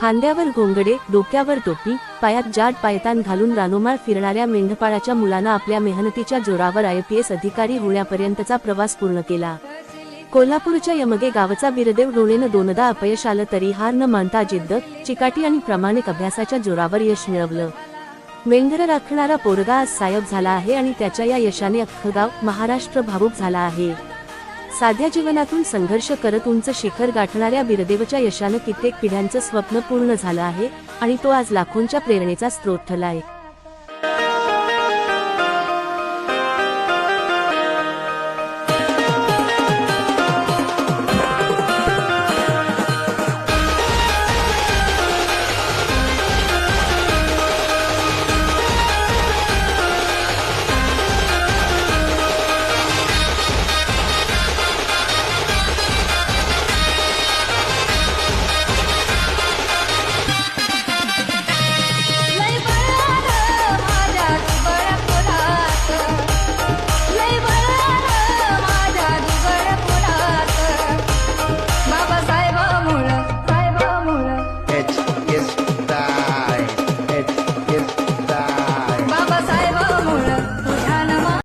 खांद्यावर घोंगडे डोक्यावर टोपी पायात जाड पायतान घालून रानोमाळ फिरणाऱ्या मेंढपाळाच्या मुलानं आपल्या मेहनतीच्या जोरावर आय पी एस अधिकारी होण्यापर्यंतचा प्रवास पूर्ण केला. कोल्हापूरच्या यमगे गावचा बिरदेव डोळेनं दोनदा अपयश आलं तरी हार न मानता जिद्द चिकाटी आणि प्रामाणिक अभ्यासाच्या जोरावर यश मिळवलं. मेंढर राखणारा पोरगा आज सायब झाला आहे आणि त्याच्या या यशाने अख्खं गाव महाराष्ट्र भावूक झाला आहे. साध्या जीवनातून संघर्ष करत उंच शिखर गाठणाऱ्या बिरदेवच्या यशानं कित्येक पिढ्यांचं स्वप्न पूर्ण झालं आहे आणि तो आज लाखोंच्या प्रेरणेचा स्रोत ठरला आहे.